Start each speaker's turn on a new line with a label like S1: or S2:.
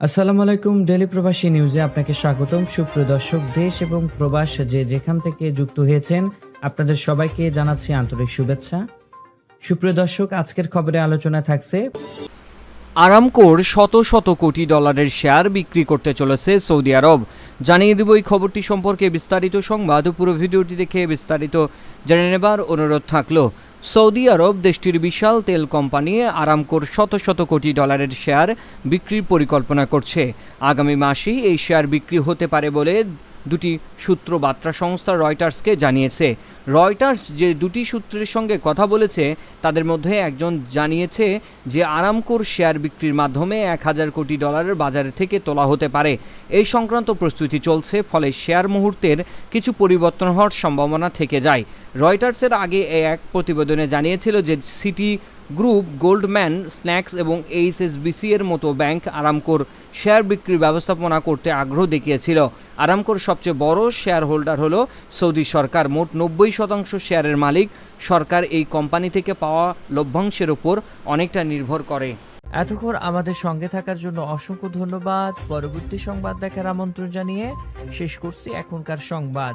S1: আসসালামু আলাইকুম ডেলি প্রবাসী নিউজে আপনাকে স্বাগতম। সুপ্রিয় দর্শক, দেশ এবং প্রবাস যে যেখান থেকে যুক্ত হয়েছেন, আপনাদের সবাইকে জানাচ্ছি আন্তরিক শুভেচ্ছা। সুপ্রিয় দর্শক, আজকের খবরে আলোচনা থাকছে,
S2: আরামকোর শত শত কোটি ডলারের শেয়ার বিক্রি করতে চলেছে সৌদি আরব। জানিয়ে দেব এই খবরটি সম্পর্কে বিস্তারিত সংবাদ। পুরো ভিডিওটি দেখে বিস্তারিত জেনে নেবার অনুরোধ থাকল। সৌদি আরব দেশটির বিশাল তেল কোম্পানি আরামকোর শত শত কোটি ডলারের শেয়ার বিক্রির পরিকল্পনা করছে। আগামী মাসেই এই শেয়ার বিক্রি হতে পারে বলে দুটি সূত্র বার্তা সংস্থা রয়টার্সকে জানিয়েছে। রয়টার্স যে দুটি সূত্রের সঙ্গে কথা বলেছে, তাদের মধ্যে একজন জানিয়েছে যে আরামকোর শেয়ার বিক্রির মাধ্যমে এক হাজার কোটি ডলারের বাজার থেকে তোলা হতে পারে। এই সংক্রান্ত প্রস্তুতি চলছে, ফলে শেয়ার মুহূর্তের কিছু পরিবর্তন হওয়ার সম্ভাবনা থেকে যায়। রয়টার্সের আগে এক প্রতিবেদনে জানিয়েছিল যে সিটি গ্রুপ গোল্ডম্যান, স্ন্যাক্স এবং এইচএসবিসি এর মতো ব্যাংক আরামকোর শেয়ার বিক্রির ব্যবস্থাপনা করতে আগ্রহ দেখিয়েছিল। আরামকোর সবচেয়ে বড় শেয়ার হোল্ডার হলো সৌদি সরকার। মোট নব্বই শতাংশ শেয়ারের মালিক। সরকার এই কোম্পানি থেকে পাওয়া লভ্যাংশের উপর অনেকটা নির্ভর করে।
S1: এতক্ষণ আমাদের সঙ্গে থাকার জন্য অসংখ্য ধন্যবাদ। পরবর্তী সংবাদ দেখার আমন্ত্রণ জানিয়ে শেষ করছি এখনকার সংবাদ।